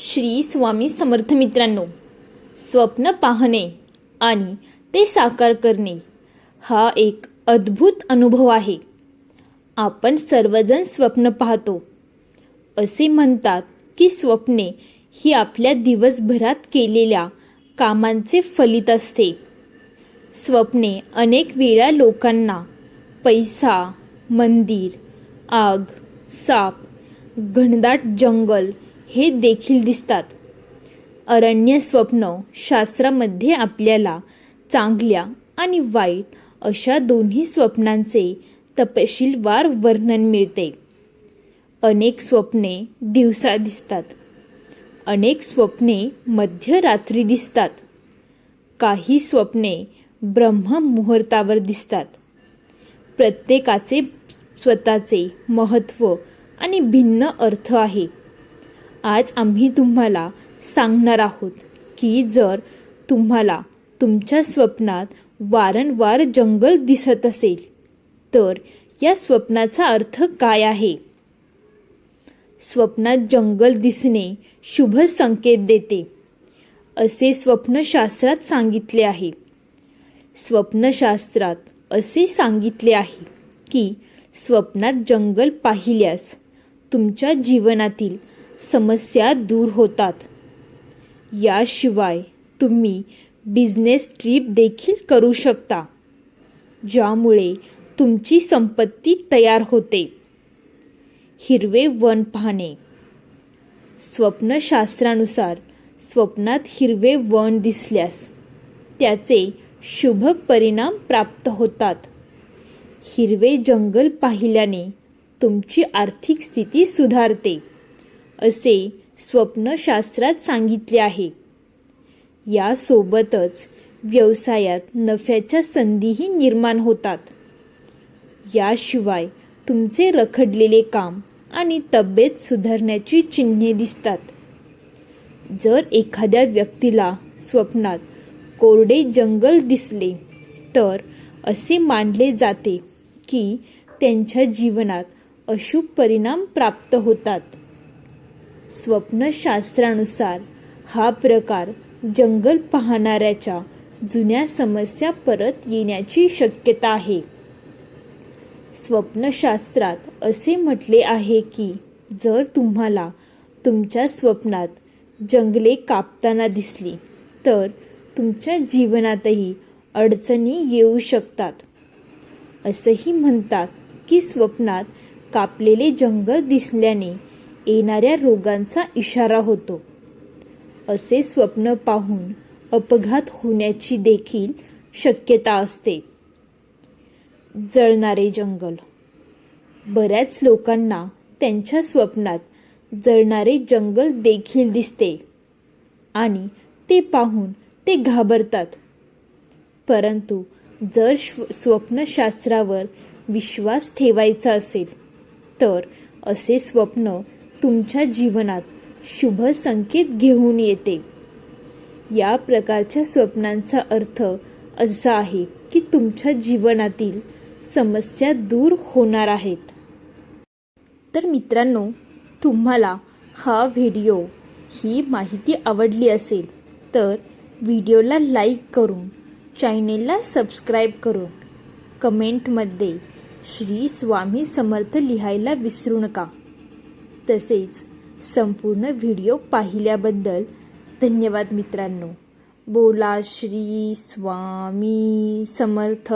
श्री स्वामी समर्थ मित्रांनो स्वप्न पाहणे आणि ते साकार करणे हा एक अद्भुत अनुभव आहे. आपण सर्वजण स्वप्न पाहतो. असे म्हणतात की स्वप्ने ही आपल्या दिवसभरात केलेल्या कामांचे फलित असते. स्वप्ने अनेक वेळा लोकांना पैसा मंदिर आग साप घनदाट जंगल हे देखील दिसतात. अरण्य स्वप्न शास्त्रामध्ये आपल्याला चांगल्या आणि वाईट अशा दोन्ही स्वप्नांचे तपशीलवार वर्णन मिळते. अनेक स्वप्ने दिवसा दिसतात. अनेक स्वप्ने मध्यरात्री दिसतात. काही स्वप्ने ब्रह्ममुहूर्तावर दिसतात. प्रत्येकाचे स्वतःचे महत्त्व आणि भिन्न अर्थ आहे. आज आम्ही तुम्हाला सांगणार आहोत की जर तुम्हाला तुमच्या स्वप्नात वारंवार जंगल दिसत असेल तर या स्वप्नाचा अर्थ काय आहे? स्वप्नात जंगल दिसणे शुभ संकेत देते असे स्वप्नशास्त्रात सांगितले आहे. स्वप्नशास्त्रात असे सांगितले आहे की स्वप्नात जंगल पाहिल्यास तुमच्या जीवनातील समस्या दूर होतात. याशिवाय तुम्ही बिझनेस ट्रीप देखील करू शकता ज्यामुळे तुमची संपत्ती तयार होते. हिरवे वन पाहणे. स्वप्नशास्त्रानुसार स्वप्नात हिरवे वन दिसल्यास त्याचे शुभ परिणाम प्राप्त होतात. हिरवे जंगल पाहिल्याने तुमची आर्थिक स्थिती सुधारते. असे स्वप्नशास्त्रात सांगितले आहे. यासोबतच व्यवसायात नफ्याच्या संधीही निर्माण होतात. याशिवाय तुमचे रखडलेले काम आणि तब्येत सुधारण्याची चिन्हे दिसतात. जर एखाद्या व्यक्तीला स्वप्नात कोरडे जंगल दिसले तर असे मानले जाते की त्यांच्या जीवनात अशुभ परिणाम प्राप्त होतात. स्वप्नशास्त्रानुसार हा प्रकार जंगल पाहणाऱ्याच्या जुन्या समस्या परत येण्याची शक्यता आहे. स्वप्नशास्त्रात असे म्हटले आहे की जर तुम्हाला तुमच्या स्वप्नात जंगले कापताना दिसली तर तुमच्या जीवनातही अडचणी येऊ शकतात. असंही म्हणतात की स्वप्नात कापलेले जंगल दिसल्याने येणाऱ्या रोगांचा इशारा होतो. असे स्वप्न पाहून अपघात होण्याची देखील शक्यता असते. जळणारे जंगल. बऱ्याच लोकांना त्यांच्या स्वप्नात जळणारे जंगल देखील दिसते आणि ते पाहून ते घाबरतात. परंतु जर श्व स्वप्नशास्त्रावर विश्वास ठेवायचा असेल तर असे स्वप्न तुमच्या जीवनात शुभ संकेत घेऊन येते. या प्रकारच्या स्वप्नांचा अर्थ असा आहे की तुमच्या जीवनातील समस्या दूर होणार आहेत. तर मित्रांनो तुम्हाला हा व्हिडिओ ही माहिती आवडली असेल तर व्हिडिओला लाईक करून चॅनेलला सबस्क्राईब करून कमेंटमध्ये श्री स्वामी समर्थ लिहायला विसरू नका. तसेच संपूर्ण व्हिडिओ पाहिल्याबद्दल धन्यवाद मित्रांनो. बोला श्री स्वामी समर्थ.